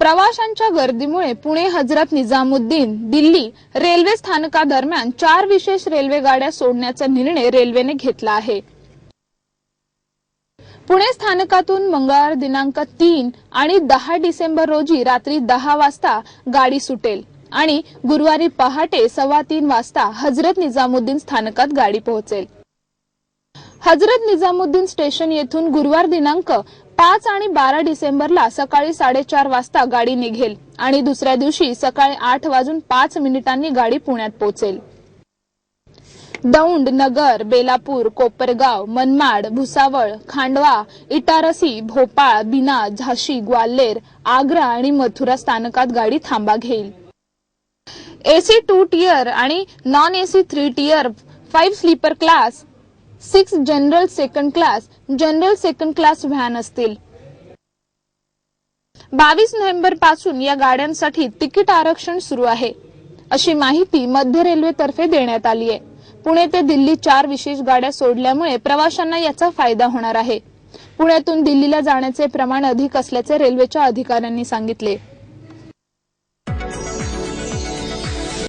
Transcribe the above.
प्रवाशांच्या गर्दीमुळे पुणे हजरत निजामुद्दीन दिल्ली रेल्वे स्थानकादरम्यान चार विशेष रेल्वे गाड्या सोडण्याचा निर्णय रेल्वेने घेतला आहे. पुणे स्थानकातून मंगळवार दिनांक तीन आणि दहा डिसेंबर रोजी रात्री दहा वाजता गाडी सुटेल आणि गुरुवारी पहाटे सव्वा तीन वाजता हजरत निजामुद्दीन स्थानकात गाडी पोहोचेल. हजरत निजामुद्दीन स्टेशन येथून गुरुवार दिनांक पाच आणि बारा डिसेंबरला सकाळी साडेचार वाजता गाडी निघेल आणि दुसऱ्या दिवशी सकाळी आठ वाजून पाच मिनिटांनी गाडी पुण्यात पोहोचेल. दौंड नगर बेलापूर कोपरगाव मनमाड भुसावळ खांडवा इटारसी भोपाळ बिना झाशी ग्वाल्हेर आग्रा आणि मथुरा स्थानकात गाडी थांबा घेईल. एसी टू टियर आणि non AC three tier five sleeper class six general second class general second class van असतील. बावीस नोव्हेंबरपासून या गाड्यांसाठी तिकीट आरक्षण सुरू आहे. अशी माहिती मध्य रेल्वेतर्फे देण्यात आली आहे. पुणे ते दिल्ली चार विशेष गाड्या सोडल्यामुळे प्रवाशांना याचा फायदा होणार आहे. पुण्यातून दिल्लीला जाण्याचे प्रमाण अधिक असल्याचे रेल्वेच्या अधिकाऱ्यांनी सांगितले.